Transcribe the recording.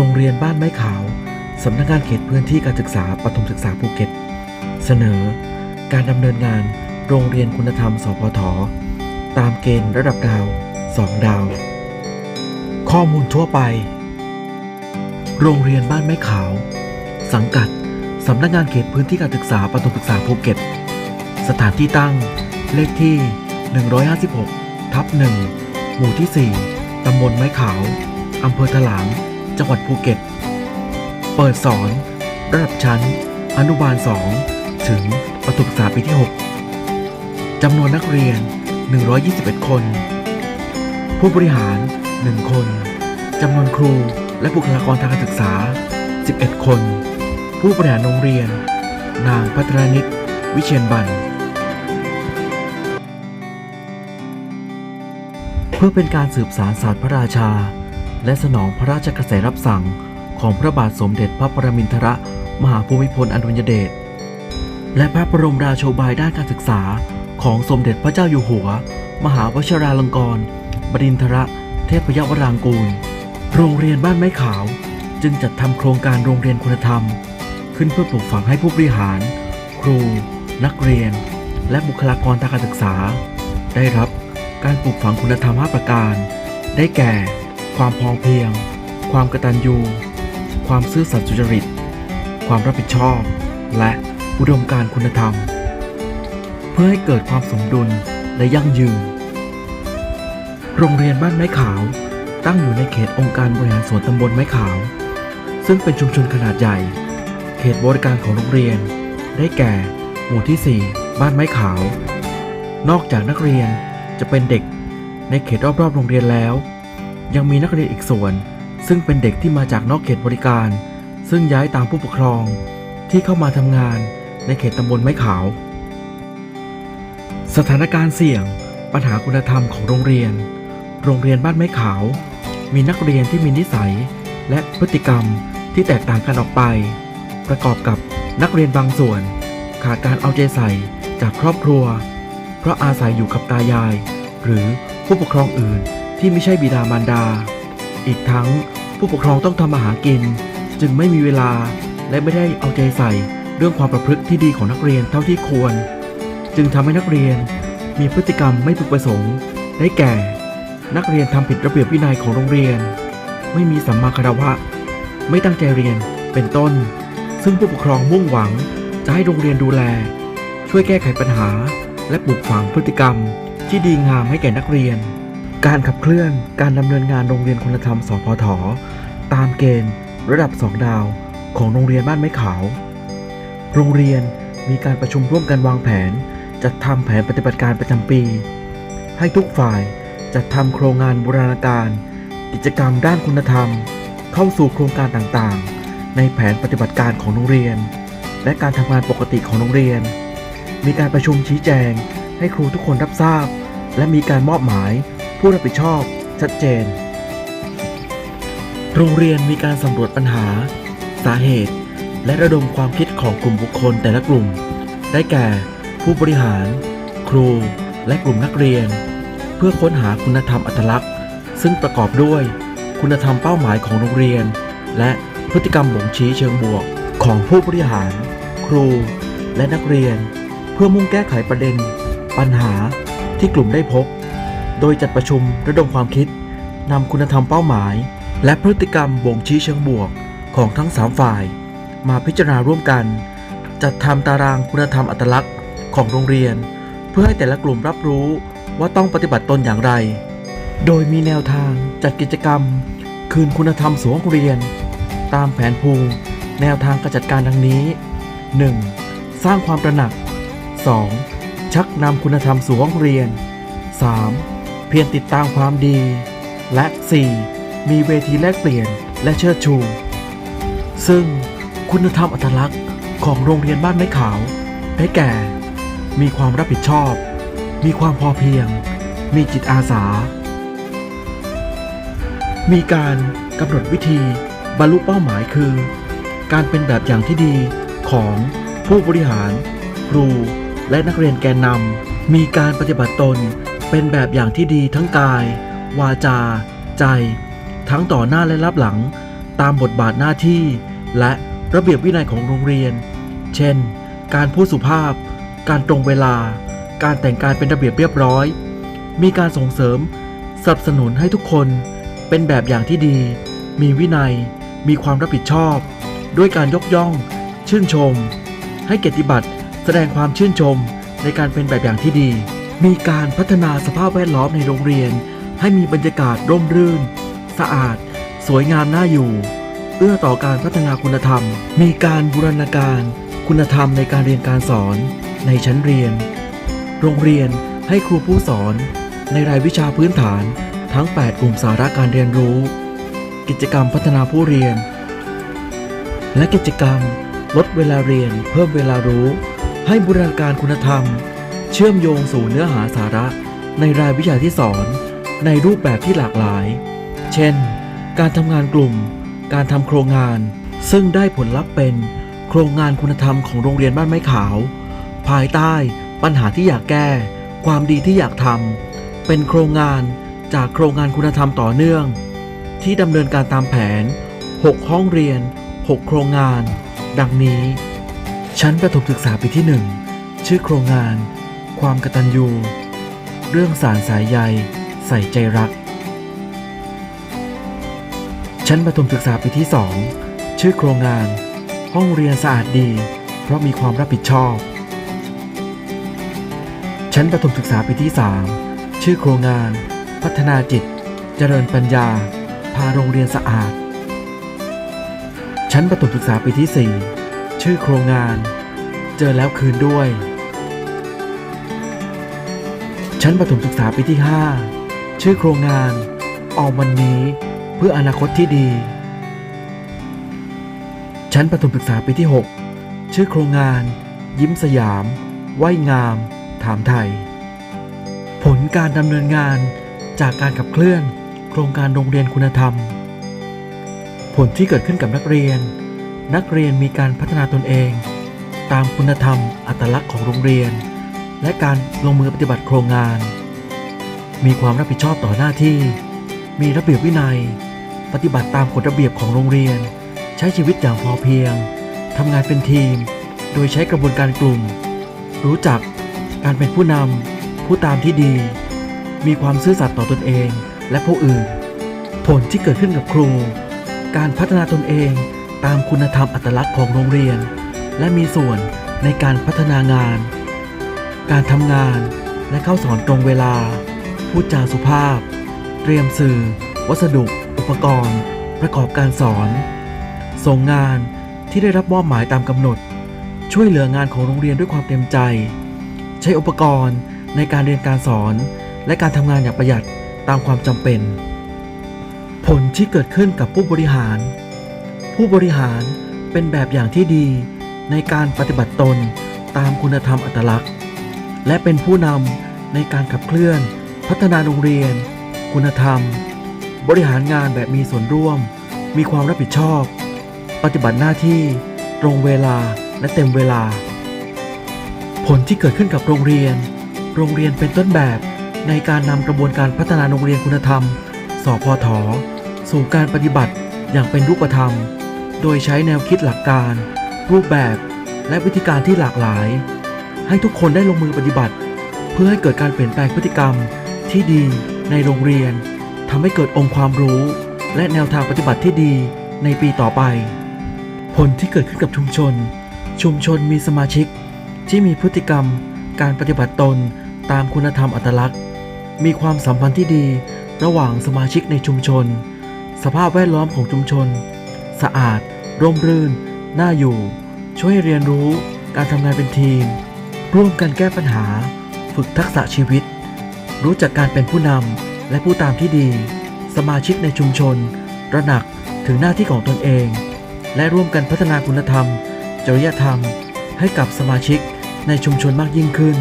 โรงเรียนบ้านไม้ขาว สำนักงานเขตพื้นที่การศึกษาปฐมศึกษาภูเก็ต เสนอ การดำเนินงานโรงเรียนคุณธรรม สพท ตามเกณฑ์ระดับดาว 2 ดาว ข้อมูลทั่วไป โรงเรียนบ้านไม้ขาว สังกัด สำนักงานเขตพื้นที่การศึกษาปฐมศึกษาภูเก็ต สถานที่ตั้ง เลขที่ 156 ทับ 1 หมู่ที่ 4 ตำบลไม้ขาว อำเภอถลาง จังหวัดภูเก็ต เปิดสอน ระดับชั้น อนุบาล 2 ถึงประถมศึกษาปีที่ 6 จำนวนนักเรียน 121 คน ผู้บริหาร 1 คน จำนวนครูและบุคลากรทางการศึกษา 11 คน ผู้บริหารโรงเรียน นางพัทรนิตวิเชียนบันเพื่อเป็นการสืบสารศาสตร์พระราชา และสนองพระราชกระแสรับสั่งของพระบาทสมเด็จพระปรมินทรมหาภูมิพลอดุลยเดชและพระบรมราโชบายด้านการศึกษาของสมเด็จพระเจ้าอยู่หัว มหาวชิราลงกรณบดินทรเทพยวรางกูล โรงเรียนบ้านไม้ขาว จึงจัดทำโครงการโรงเรียนคุณธรรม ขึ้นเพื่อปลูกฝังให้ผู้บริหาร ครู นักเรียน และบุคลากรทางการศึกษา ได้รับการปลูกฝังคุณธรรม 5 ประการ ได้แก่ ความพอเพียง ความกตัญญู ความซื่อสัตย์สุจริต ความรับผิดชอบ และอุดมการณ์คุณธรรม เพื่อให้เกิดความสมดุลและยั่งยืน โรงเรียนบ้านไม้ขาวตั้งอยู่ในเขตองค์การบริหารส่วนตำบลไม้ขาว ซึ่งเป็นชุมชนขนาดใหญ่ เขตบริการของโรงเรียน ได้แก่ หมู่ที่ 4 บ้านไม้ขาว นอกจากนักเรียนจะเป็นเด็กในเขตรอบๆโรงเรียนแล้ว ยังมีนักเรียนอีกส่วน ซึ่งเป็นเด็กที่มาจากนอกเขตบริการ ซึ่งย้ายตามผู้ปกครอง ที่เข้ามาทำงานในเขตตำบลไม้ขาว สถานการณ์เสี่ยง ปัญหาคุณธรรมของโรงเรียน โรงเรียนบ้านไม้ขาว มีนักเรียนที่มีนิสัย และพฤติกรรมที่แตกต่างกันออกไป ประกอบกับนักเรียนบางส่วน ขาดการเอาใจใส่จากครอบครัว เพราะอาศัยอยู่กับตายาย หรือผู้ปกครองอื่น ที่ไม่ใช่บิดามารดา อีกทั้งผู้ปกครองต้องทำมาหากิน จึงไม่มีเวลาและไม่ได้เอาใจใส่เรื่องความประพฤติที่ดีของนักเรียนเท่าที่ควร จึงทำให้นักเรียนมีพฤติกรรมไม่พึงประสงค์ ได้แก่ นักเรียนทำผิดระเบียบวินัยของโรงเรียน ไม่มีสัมมาคารวะ ไม่ตั้งใจเรียนเป็นต้น ซึ่งผู้ปกครองมุ่งหวังจะให้โรงเรียนดูแล ช่วยแก้ไขปัญหา และปลูกฝังพฤติกรรมที่ดีงามให้แก่นักเรียน การขับเคลื่อนการดำเนินงานโรงเรียนคุณธรรมสพทตามเกณฑ์ ระดับ 2 ดาวของโรงเรียนบ้านไม้ขาว โรงเรียนมีการประชุมร่วมกันวางแผน จัดทำแผนปฏิบัติการประจำปี ให้ทุกฝ่ายจัดทำโครงงานบูรณาการ กิจกรรมด้านคุณธรรม เข้าสู่โครงการต่างๆ ในแผนปฏิบัติการของโรงเรียน และการทำงานปกติของโรงเรียน มีการประชุมชี้แจง ให้ครูทุกคนรับทราบ และมีการมอบหมาย ผู้รับผิดชอบ ชัดเจน โรงเรียนมีการสำรวจปัญหา สาเหตุ และระดมความคิดของกลุ่มบุคคลแต่ละกลุ่ม ได้แก่ ผู้บริหาร ครู และกลุ่มนักเรียน เพื่อค้นหาคุณธรรมอัตลักษณ์ ซึ่งประกอบด้วย คุณธรรมเป้าหมายของโรงเรียน และพฤติกรรมบ่งชี้เชิงบวก ของผู้บริหาร ครู และนักเรียน เพื่อมุ่งแก้ไขประเด็น ปัญหาที่กลุ่มได้พบ โดยจัดประชุมระดมความคิดนำคุณธรรมเป้าหมาย และพฤติกรรมบ่งชี้เชิงบวกของทั้งสามฝ่าย มาพิจารณาร่วมกัน จัดทำตารางคุณธรรมอัตลักษณ์ของโรงเรียน เพื่อให้แต่ละกลุ่มรับรู้ว่าต้องปฏิบัติตนอย่างไร โดยมีแนวทางจัดกิจกรรม คืนคุณธรรมสู่ห้องเรียน ตามแผนภูมิแนวทางการจัดการดังนี้ 1. สร้างความตระหนัก 2. ชักนำคุณธรรมสู่ห้องเรียน 3. เพียรติดตามความดี และ 4. มีเวทีแลกเปลี่ยนและเชิดชู ซึ่งคุณธรรมอัตลักษณ์ของโรงเรียนบ้านไม้ขาว ได้แก่ มีความรับผิดชอบ มีความพอเพียง มีจิตอาสา มีการกำหนดวิธีบรรลุเป้าหมายคือ การเป็นแบบอย่างที่ดีของผู้บริหาร ครู และนักเรียนแกนนำมีการปฏิบัติตน เป็นแบบอย่างที่ดีทั้งกาย วาจา ใจ ทั้งต่อหน้าและรับหลัง ตามบทบาทหน้าที่ และระเบียบวินัยของโรงเรียน เช่น การพูดสุภาพ การตรงเวลา การแต่งกายเป็นระเบียบเรียบร้อย มีการส่งเสริม สนับสนุนให้ทุกคนเป็นแบบอย่างที่ดี มีวินัย มีความรับผิดชอบ ด้วยการยกย่อง ชื่นชม ให้เกียรติบัตรแสดงความชื่นชมในการเป็นแบบอย่างที่ดี มีการพัฒนาสภาพแวดล้อมในโรงเรียน ให้มีบรรยากาศร่มรื่น สะอาด สวยงามน่าอยู่ เอื้อต่อการพัฒนาคุณธรรม มีการบูรณาการ คุณธรรมในการเรียนการสอน ในชั้นเรียน โรงเรียนให้ครูผู้สอน ในรายวิชาพื้นฐานทั้ง 8 กลุ่มสาระการเรียนรู้ กิจกรรมพัฒนาผู้เรียน และกิจกรรมลดเวลาเรียนเพิ่มเวลารู้ ให้บูรณาการคุณธรรม เชื่อมโยงสู่เนื้อหาสาระในรายวิชาที่สอน ในรูปแบบที่หลากหลาย เช่น การทำงานกลุ่ม การทำโครงงาน ซึ่งได้ผลลัพธ์เป็นโครงงานคุณธรรมของโรงเรียนบ้านไม้ขาว ภายใต้ปัญหาที่อยากแก้ ความดีที่อยากทำเป็นโครงงานจากโครงงานคุณธรรมต่อเนื่อง ที่ดำเนินการตามแผน 6 ห้องเรียน 6 โครงงาน ดังนี้ ชั้นประถมศึกษาปีที่ 1 ชื่อโครงงาน ความกตัญญู เรื่องสารสายใย ใส่ใจรัก ชั้นประถมศึกษาปีที่ 2 ชื่อโครงงาน ห้องเรียนสะอาดดี เพราะมีความรับผิดชอบ ชั้นประถมศึกษาปีที่ 3 ชื่อโครงงาน พัฒนาจิต เจริญปัญญา พาโรงเรียนสะอาด ชั้นประถมศึกษาปีที่ 4 ชื่อโครงงาน เจอแล้วคืนด้วย ชั้นประถมศึกษาปีที่ 5 ชื่อโครงงาน ออมวันนี้เพื่ออนาคตที่ดี ชั้นประถมศึกษาปีที่ 6 ชื่อโครงงาน ยิ้มสยามไหวงาม ถามไทย ผลการดำเนินงานจากการขับเคลื่อน โครงการโรงเรียนคุณธรรม ผลที่เกิดขึ้นกับนักเรียน นักเรียนมีการพัฒนาตนเอง ตามคุณธรรมอัตลักษณ์ของโรงเรียน และการลงมือปฏิบัติโครงงาน มีความรับผิดชอบต่อหน้าที่ มีระเบียบวินัย ปฏิบัติตามกฎระเบียบของโรงเรียน ใช้ชีวิตอย่างพอเพียงทำงานเป็นทีม โดยใช้กระบวนการกลุ่ม รู้จักการเป็นผู้นำผู้ตามที่ดี มีความซื่อสัตย์ต่อตนเองและผู้อื่น ผลที่เกิดขึ้นกับครู การพัฒนาตนเองตามคุณธรรมอัตลักษณ์ของโรงเรียน และมีส่วนในการพัฒนางาน การทำงาน และเข้าสอนตรงเวลา พูดจาสุภาพ เตรียมสื่อ วัสดุ อุปกรณ์ ประกอบการสอน ส่งงานที่ได้รับมอบหมายตามกำหนด ช่วยเหลืองานของโรงเรียนด้วยความเต็มใจ ใช้อุปกรณ์ในการเรียนการสอน และการทำงานอย่างประหยัดตามความจำเป็น ผลที่เกิดขึ้นกับผู้บริหาร ผู้บริหารเป็นแบบอย่างที่ดีในการปฏิบัติตนตามคุณธรรมอัตลักษณ์ และเป็นผู้นำในการขับเคลื่อน พัฒนาโรงเรียน คุณธรรม บริหารงานแบบมีส่วนร่วม มีความรับผิดชอบ ปฏิบัติหน้าที่ ตรงเวลาและเต็มเวลา ผลที่เกิดขึ้นกับโรงเรียน โรงเรียนเป็นต้นแบบในการนำกระบวนการพัฒนาโรงเรียนคุณธรรม สพท สู่การปฏิบัติอย่างเป็นรูปธรรม โดยใช้แนวคิดหลักการ รูปแบบ และวิธีการที่หลากหลาย ให้ทุกคนได้ลงมือปฏิบัติ เพื่อให้เกิดการเปลี่ยนแปลงพฤติกรรมที่ดีในโรงเรียนทำให้เกิดองค์ความรู้ และแนวทางปฏิบัติที่ดีในปีต่อไป ผลที่เกิดขึ้นกับชุมชน ชุมชนมีสมาชิก ที่มีพฤติกรรม การปฏิบัติตนตามคุณธรรมอัตลักษณ์ มีความสัมพันธ์ที่ดีระหว่างสมาชิกในชุมชน สภาพแวดล้อมของชุมชน สะอาด ร่มรื่น น่าอยู่ ช่วยเรียนรู้การทำงานเป็นทีม ร่วมกันแก้ปัญหา ฝึกทักษะชีวิต รู้จักการเป็นผู้นำและผู้ตามที่ดี สมาชิกในชุมชน ระหนักถึงหน้าที่ของตนเอง และร่วมกันพัฒนาคุณธรรม จริยธรรม ให้กับสมาชิกในชุมชนมากยิ่งขึ้น